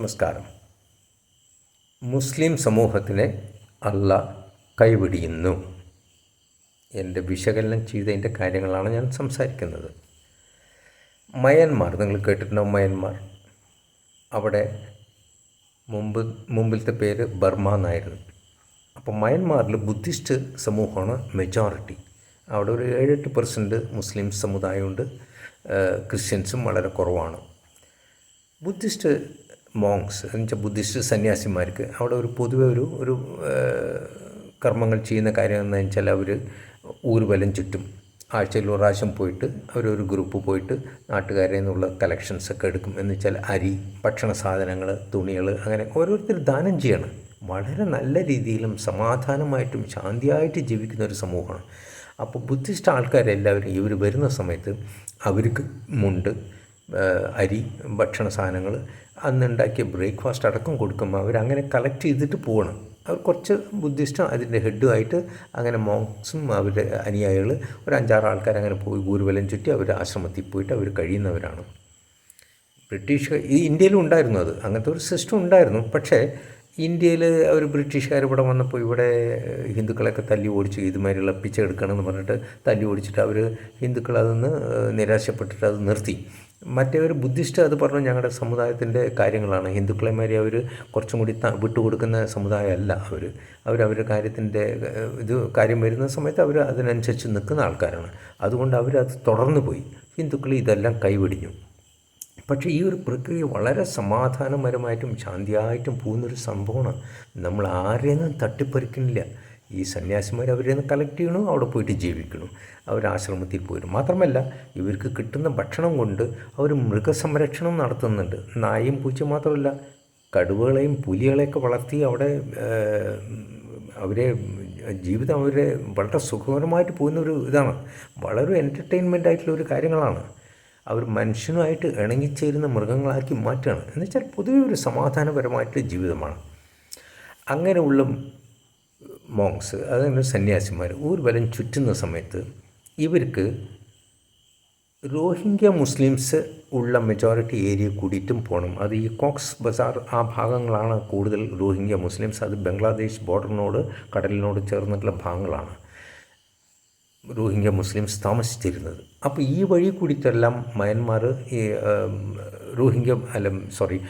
നമസ്കാരം. മുസ്ലിം സമൂഹത്തിനെ അല്ല കൈവിടിയുന്നു. എന്റെ വിശകലനം ചെയ്തതിന്റെ കാര്യങ്ങളാണ് ഞാൻ സംസാരിക്കുന്നത്. മയന്മാർ നിങ്ങൾ കേട്ടിട്ടുണ്ടാവും മയന്മാർ. അവിടെ മുമ്പ് മുമ്പിലത്തെ പേര് ബർമ എന്നായിരുന്നു. അപ്പോൾ മയന്മാറിൽ ബുദ്ധിസ്റ്റ് സമൂഹമാണ് മെജോറിറ്റി അവിടെ ഒരു ഏഴെട്ട് പെർസെന്റ് മുസ്ലിം സമുദായമുണ്ട്. ക്രിസ്ത്യൻസും വളരെ കുറവാണ്. ബുദ്ധിസ്റ്റ് മോങ്സ് എന്നുവെച്ചാൽ ബുദ്ധിസ്റ്റ് സന്യാസിമാർക്ക്. അവിടെ ഒരു പൊതുവെ ഒരു ഒരു കർമ്മങ്ങൾ ചെയ്യുന്ന കാര്യം എന്ന് വെച്ചാൽ അവർ ഊർവലം ചുറ്റും ആഴ്ചയിൽ ഒരു പ്രാവശ്യം പോയിട്ട് അവരൊരു ഗ്രൂപ്പ് പോയിട്ട് നാട്ടുകാരിൽ നിന്നുള്ള കളക്ഷൻസ് ഒക്കെ എടുക്കും. എന്ന് വെച്ചാൽ അരി ഭക്ഷണ സാധനങ്ങൾ തുണികൾ അങ്ങനെ ഓരോരുത്തർ ദാനം ചെയ്യണം. വളരെ നല്ല രീതിയിലും സമാധാനമായിട്ടും ശാന്തിയായിട്ട് ജീവിക്കുന്ന ഒരു സമൂഹമാണ്. അപ്പോൾ ബുദ്ധിസ്റ്റ് ആൾക്കാരെല്ലാവരും ഇവർ വരുന്ന സമയത്ത് അവർക്ക് മുണ്ട് അരി ഭക്ഷണ സാധനങ്ങൾ അന്നുണ്ടാക്കിയ ബ്രേക്ക്ഫാസ്റ്റ് അടക്കം കൊടുക്കുമ്പോൾ അങ്ങനെ കളക്ട് ചെയ്തിട്ട് പോകണം അവർ കുറച്ച് ബുദ്ധിസ്റ്റും അതിന്റെ ഹെഡുമായിട്ട് അങ്ങനെ മോങ്സും അവരുടെ അനുയായികൾ ഒരു അഞ്ചാറ് ആൾക്കാർ അങ്ങനെ പോയി ഗുരുവലം ചുറ്റി അവർ ആശ്രമത്തിൽ പോയിട്ട് അവർ കഴിയുന്നവരാണ്. ബ്രിട്ടീഷ് ഈ ഇന്ത്യയിലും ഉണ്ടായിരുന്നു അത്. അങ്ങനത്തെ ഒരു സിസ്റ്റം ഉണ്ടായിരുന്നു. പക്ഷേ ഇന്ത്യയിൽ അവർ ബ്രിട്ടീഷുകാർ ഇവിടെ വന്നപ്പോൾ ഇവിടെ ഹിന്ദുക്കളെയൊക്കെ തല്ലി ഓടിച്ച് ഇതുമാതിരിയുള്ള ഇളപ്പിച്ചെടുക്കണം എന്ന് പറഞ്ഞിട്ട് തല്ലി ഓടിച്ചിട്ട് അവർ ഹിന്ദുക്കൾ അതൊന്ന് നിരാശപ്പെട്ടിട്ട് അത് നിർത്തി. മറ്റേ ഒരു ബുദ്ധിസ്റ്റ് അത് പറഞ്ഞു ഞങ്ങളുടെ സമുദായത്തിന്റെ കാര്യങ്ങളാണ്. ഹിന്ദുക്കളെ മാതിരി അവർ കുറച്ചും കൂടി വിട്ടുകൊടുക്കുന്ന സമുദായമല്ല അവർ അവർ അവരുടെ കാര്യത്തിന്റെ ഇത് കാര്യം വരുന്ന സമയത്ത് അവർ അതിനനുസരിച്ച് നിൽക്കുന്ന ആൾക്കാരാണ്. അതുകൊണ്ട് അവരത് തുടർന്നു പോയി. ഹിന്ദുക്കൾ ഇതെല്ലാം കൈവിടിഞ്ഞു. പക്ഷേ ഈ ഒരു പ്രക്രിയ വളരെ സമാധാനപരമായിട്ടും ശാന്തിയായിട്ടും പോകുന്നൊരു സംഭവമാണ്. നമ്മൾ ആരെയൊന്നും തട്ടിപ്പറിക്കുന്നില്ല. ഈ സന്യാസിമാർ അവരെ കളക്ട് ചെയ്യണു? അവിടെ പോയിട്ട് ജീവിക്കണു? അവർ ആശ്രമത്തിൽ പോയിരുന്നു മാത്രമല്ല ഇവർക്ക് കിട്ടുന്ന ഭക്ഷണം കൊണ്ട് അവർ മൃഗസംരക്ഷണം നടത്തുന്നുണ്ട്. നായയും പൂച്ച മാത്രമല്ല കടുവകളെയും പുലികളെയൊക്കെ വളർത്തി അവിടെ അവരെ ജീവിതം അവരെ വളരെ സുഖകരമായിട്ട് പോകുന്ന ഒരു ഇതാണ്. വളരെ എന്റർടൈൻമെന്റ് ആയിട്ടുള്ള ഒരു കാര്യങ്ങളാണ്. അവർ മനുഷ്യനുമായിട്ട് ഇണങ്ങിച്ചേരുന്ന മൃഗങ്ങളാക്കി മാറ്റുകയാണ്. എന്നുവെച്ചാൽ പൊതുവെ ഒരു സമാധാനപരമായിട്ടുള്ള ജീവിതമാണ്. അങ്ങനെയുള്ള മോങ്സ് അതായത് സന്യാസിമാർ ഊർവലം ചുറ്റുന്ന സമയത്ത് ഇവർക്ക് റോഹിംഗ്യ മുസ്ലിംസ് ഉള്ള മെജോറിറ്റി ഏരിയ കൂടിയിട്ടും പോകണം അത് ഈ കോക്സ് ബസാർ ആ ഭാഗങ്ങളാണ് കൂടുതൽ റോഹിംഗ്യ മുസ്ലിംസ്. അത് ബംഗ്ലാദേശ് ബോർഡറിനോട് കടലിനോട് ചേർന്നിട്ടുള്ള ഭാഗങ്ങളാണ് റോഹിംഗ്യ മുസ്ലിംസ് താമസിച്ചിരുന്നത്. അപ്പോൾ ഈ വഴി കൂടിയിട്ടെല്ലാം മയന്മാർ ഈ റോഹിംഗ്യ അല്ല സോറി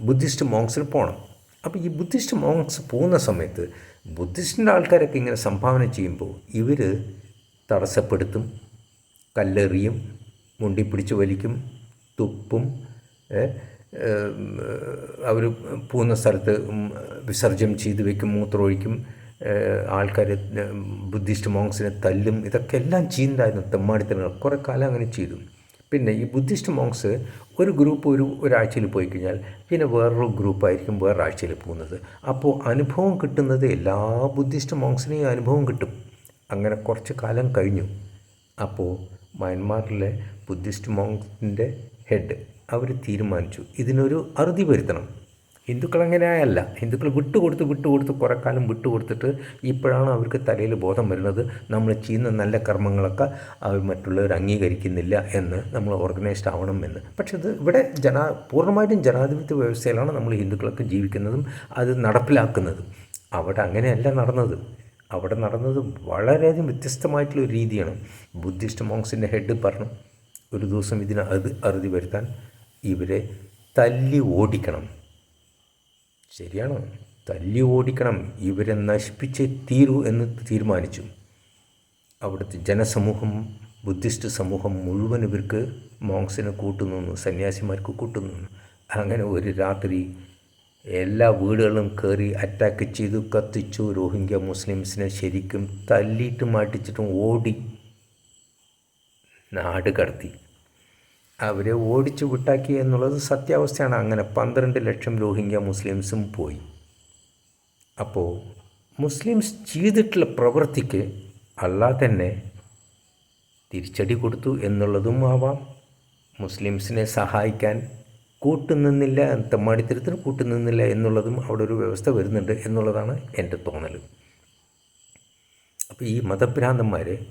ബുദ്ധിസ്റ്റ് മോങ്സിൽ പോകണം അപ്പോൾ ഈ ബുദ്ധിസ്റ്റ് മോങ്സ് പോകുന്ന സമയത്ത് ബുദ്ധിസ്റ്റിന്റെ ആൾക്കാരൊക്കെ ഇങ്ങനെ സംഭാവന ചെയ്യുമ്പോൾ ഇവർ തടസ്സപ്പെടുത്തും കല്ലെറിയും മുണ്ടി പിടിച്ച് വലിക്കും തുപ്പും അവർ പോകുന്ന സ്ഥലത്ത് വിസർജ്യം ചെയ്ത് വെക്കും മൂത്രമൊഴിക്കും ആൾക്കാർ ബുദ്ധിസ്റ്റ് മോങ്സിനെ തല്ലും ഇതൊക്കെ എല്ലാം ചെയ്യുന്നുണ്ടായിരുന്നു തെമ്മാടിത്തങ്ങൾ കുറേ കാലം അങ്ങനെ ചെയ്തു. പിന്നെ ഈ ബുദ്ധിസ്റ്റ് മോങ്സ് ഒരു ഗ്രൂപ്പ് ഒരു ഒരാഴ്ചയിൽ പോയി കഴിഞ്ഞാൽ പിന്നെ വേറൊരു ഗ്രൂപ്പായിരിക്കും വേറൊരാഴ്ചയിൽ പോകുന്നത്. അപ്പോൾ അനുഭവം കിട്ടുന്നത് എല്ലാ ബുദ്ധിസ്റ്റ് മോങ്സിനെയും അനുഭവം കിട്ടും. അങ്ങനെ കുറച്ച് കാലം കഴിഞ്ഞു. അപ്പോൾ മയന്മാറിലെ ബുദ്ധിസ്റ്റ് മോങ്സിന്റെ ഹെഡ് അവർ തീരുമാനിച്ചു. ഇതിനൊരു അറുതി വരുത്തണം. ഹിന്ദുക്കൾ അങ്ങനെയല്ല ഹിന്ദുക്കൾ വിട്ടുകൊടുത്ത് വിട്ടുകൊടുത്ത് കുറേ കാലം വിട്ടുകൊടുത്തിട്ട് ഇപ്പോഴാണ് അവർക്ക് തലയിൽ ബോധം വരുന്നത്. നമ്മൾ ചെയ്യുന്ന നല്ല കർമ്മങ്ങളൊക്കെ അവർ മറ്റുള്ളവർ അംഗീകരിക്കുന്നില്ല എന്ന് നമ്മൾ ഓർഗനൈസ്ഡ് ആവണം എന്ന്. പക്ഷേ ഇത് ഇവിടെ ജനാ പൂർണമായിട്ടും ജനാധിപത്യ വ്യവസ്ഥയിലാണ് നമ്മൾ ഹിന്ദുക്കളൊക്കെ ജീവിക്കുന്നതും അത് നടപ്പിലാക്കുന്നതും. അവിടെ അങ്ങനെയല്ല നടന്നത്. അവിടെ നടന്നത് വളരെയധികം വ്യത്യസ്തമായിട്ടുള്ള ഒരു രീതിയാണ്. ബുദ്ധിസ്റ്റ് മോങ്സിന്റെ ഹെഡ് പറഞ്ഞു ഒരു ദിവസം ഇതിന് അത് അറുതി വരുത്താൻ ഇവരെ തല്ലി ഓടിക്കണം. ശരിയാണോ? തല്ലി ഓടിക്കണം. ഇവരെ നശിപ്പിച്ചേ തീരൂ എന്ന് തീരുമാനിച്ചു. അവിടുത്തെ ജനസമൂഹം ബുദ്ധിസ്റ്റ് സമൂഹം മുഴുവൻ ഇവർക്ക് മോങ്സിനെ കൂട്ടുനിന്നു സന്യാസിമാർക്ക് കൂട്ടുനിന്നു. അങ്ങനെ ഒരു രാത്രി എല്ലാ വീടുകളും കയറി അറ്റാക്ക് ചെയ്തു കത്തിച്ചു. റോഹിംഗ്യ മുസ്ലിംസിനെ ശരിക്കും തല്ലിയിട്ടും മാറ്റിച്ചിട്ടും ഓടി നാട് കടത്തി. അവരെ ഓടിച്ചു വിട്ടാക്കി എന്നുള്ളത് സത്യാവസ്ഥയാണ്. അങ്ങനെ പന്ത്രണ്ട് ലക്ഷം രോഹിംഗ്യ മുസ്ലിംസും പോയി. അപ്പോൾ മുസ്ലിംസ് ചെയ്തിട്ടുള്ള പ്രവൃത്തിക്ക് അള്ളാഹ് തന്നെ തിരിച്ചടി കൊടുത്തു എന്നുള്ളതും ആവാം. മുസ്ലിംസിനെ സഹായിക്കാൻ കൂട്ടുനിന്നില്ല തെമ്മാടിത്തരത്തിന് കൂട്ടുനിന്നില്ല എന്നുള്ളതും അവിടെ ഒരു വ്യവസ്ഥ വരുന്നുണ്ട് എന്നുള്ളതാണ് എന്റെ തോന്നൽ അപ്പോൾ ഈ മതഭ്രാന്തന്മാരെ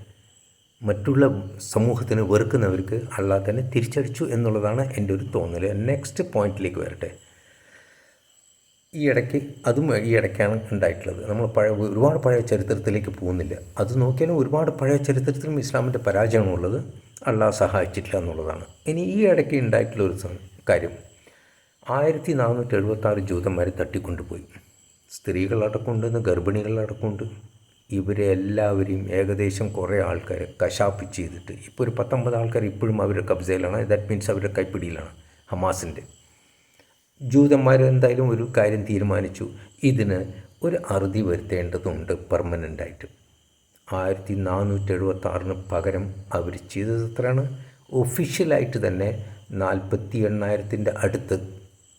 മറ്റുള്ള സമൂഹത്തിന് വെറുക്കുന്നവർക്ക് അള്ളാഹ് തന്നെ തിരിച്ചടിച്ചു എന്നുള്ളതാണ് എന്റെ ഒരു തോന്നൽ നെക്സ്റ്റ് പോയിന്റിലേക്ക് വരട്ടെ. ഈ ഇടയ്ക്ക് അതും ഈ ഇടയ്ക്കാണ് ഉണ്ടായിട്ടുള്ളത്. നമ്മൾ പഴയ ഒരുപാട് പഴയ ചരിത്രത്തിലേക്ക് പോകുന്നില്ല. അത് നോക്കിയാലും ഒരുപാട് പഴയ ചരിത്രത്തിലും ഇസ്ലാമിന്റെ പരാജയമാണുള്ളത് അള്ളാഹ് സഹായിച്ചിട്ടില്ല എന്നുള്ളതാണ്. ഇനി ഈ ഇടയ്ക്ക് ഉണ്ടായിട്ടുള്ള ഒരു കാര്യം. ആയിരത്തി നാനൂറ്റി എഴുപത്തി ആറ് ജൂതന്മാരെ തട്ടിക്കൊണ്ടുപോയി സ്ത്രീകളടക്കമുണ്ട് ഗർഭിണികളടക്കമുണ്ട് ഇവരെ എല്ലാവരെയും ഏകദേശം കുറേ ആൾക്കാരെ കശാപ്പ് ചെയ്തിട്ട് ഇപ്പോൾ ഒരു പത്തൊമ്പത് ആൾക്കാർ ഇപ്പോഴും അവരുടെ കബ്സയിലാണ്. ദാറ്റ് മീൻസ് അവരുടെ കൈപ്പിടിയിലാണ് ഹമാസിന്റെ ജൂതന്മാർ എന്തായാലും ഒരു കാര്യം തീരുമാനിച്ചു. ഇതിന് ഒരു അറുതി വരുത്തേണ്ടതുണ്ട് പെർമനന്റായിട്ട് ആയിരത്തി നാനൂറ്റി എഴുപത്തി ആറിന് പകരം അവർ ചെയ്തത് എത്രയാണ്? ഒഫീഷ്യലായിട്ട് തന്നെ നാൽപ്പത്തി എണ്ണായിരത്തിന്റെ അടുത്ത്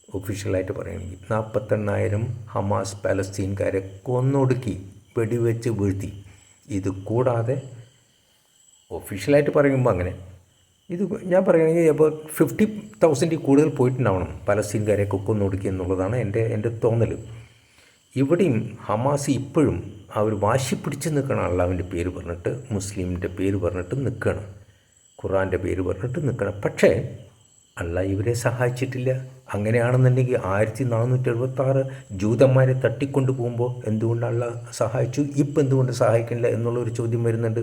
ഒഫീഷ്യലായിട്ട് പറയുകയാണെങ്കിൽ നാൽപ്പത്തെണ്ണായിരം ഹമാസ് പാലസ്തീൻകാരെ കൊന്നൊടുക്കി. വെടിവെച്ച് വീഴ്ത്തി. ഇത് കൂടാതെ ഒഫീഷ്യലായിട്ട് പറയുമ്പോൾ അങ്ങനെ. ഇത് ഞാൻ പറയുകയാണെങ്കിൽ അപ്പോൾ ഫിഫ്റ്റി തൗസൻഡിൽ കൂടുതൽ പോയിട്ടുണ്ടാവണം പലസ്തീൻകാരെയൊക്കെ കൊന്നൊടുക്കി എന്നുള്ളതാണ് എന്റെ എന്റെ തോന്നൽ. ഇവിടെയും ഹമാസ് ഇപ്പോഴും അവർ വാശി പിടിച്ച് നിൽക്കണം അള്ളാവിന്റെ പേര് പറഞ്ഞിട്ട് മുസ്ലിമിന്റെ പേര് പറഞ്ഞിട്ട് നിൽക്കണം. ഖുറാന്റെ പേര് പറഞ്ഞിട്ട് നിൽക്കണം. പക്ഷേ അള്ളാഹ് ഇവരെ സഹായിച്ചിട്ടില്ല. അങ്ങനെയാണെന്നുണ്ടെങ്കിൽ ആയിരത്തി നാനൂറ്റി എഴുപത്തി ആറ് ജൂതന്മാരെ തട്ടിക്കൊണ്ടു പോകുമ്പോൾ എന്തുകൊണ്ട് സഹായിച്ചു? ഇപ്പം എന്തുകൊണ്ട് സഹായിക്കില്ല എന്നുള്ളൊരു ചോദ്യം വരുന്നുണ്ട്.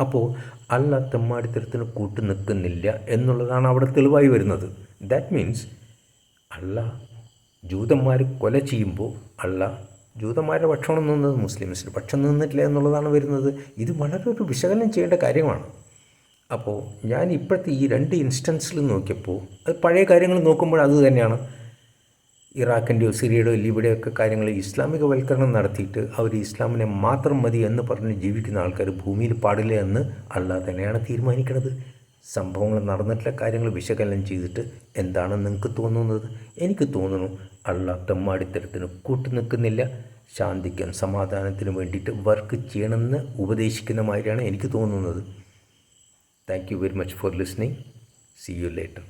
അപ്പോൾ അല്ല തെമ്മാടിത്തരത്തിന് കൂട്ടു നിൽക്കുന്നില്ല എന്നുള്ളതാണ് അവിടെ തെളിവായി വരുന്നത്. ദാറ്റ് മീൻസ് അള്ള ജൂതന്മാർ കൊല ചെയ്യുമ്പോൾ അള്ള ജൂതന്മാരുടെ ഭക്ഷണം നിന്നത് മുസ്ലിംസിന് പക്ഷം നിന്നിട്ടില്ല എന്നുള്ളതാണ് വരുന്നത്. ഇത് വളരെ ഒരു വിശകലനം ചെയ്യേണ്ട കാര്യമാണ്. അപ്പോൾ ഞാൻ ഇപ്പോഴത്തെ ഈ രണ്ട് ഇൻസ്റ്റൻസിൽ നോക്കിയപ്പോൾ അത് പഴയ കാര്യങ്ങൾ നോക്കുമ്പോൾ അത് തന്നെയാണ്. ഇറാഖിന്റെയോ സിറിയയുടെയോ ലിബിയുടെയോ ഒക്കെ കാര്യങ്ങൾ ഇസ്ലാമികവൽക്കരണം നടത്തിയിട്ട് അവർ ഇസ്ലാമിനെ മാത്രം മതി എന്ന് പറഞ്ഞ് ജീവിക്കുന്ന ആൾക്കാർ ഭൂമിയിൽ പാടില്ല എന്ന് അല്ല തന്നെയാണ് തീരുമാനിക്കുന്നത് സംഭവങ്ങൾ നടന്നിട്ടുള്ള കാര്യങ്ങൾ വിശകലനം ചെയ്തിട്ട് എന്താണ് നിങ്ങൾക്ക് തോന്നുന്നത്? എനിക്ക് തോന്നുന്നു അള്ളാഹ് തെമ്മാടിത്തരത്തിന് കൂട്ടു നിൽക്കുന്നില്ല ശാന്തിക്കും സമാധാനത്തിനും വേണ്ടിയിട്ട് വർക്ക് ചെയ്യണമെന്ന് ഉപദേശിക്കുന്ന മാതിരിയാണ് എനിക്ക് തോന്നുന്നത്. Thank you very much for listening. See you later.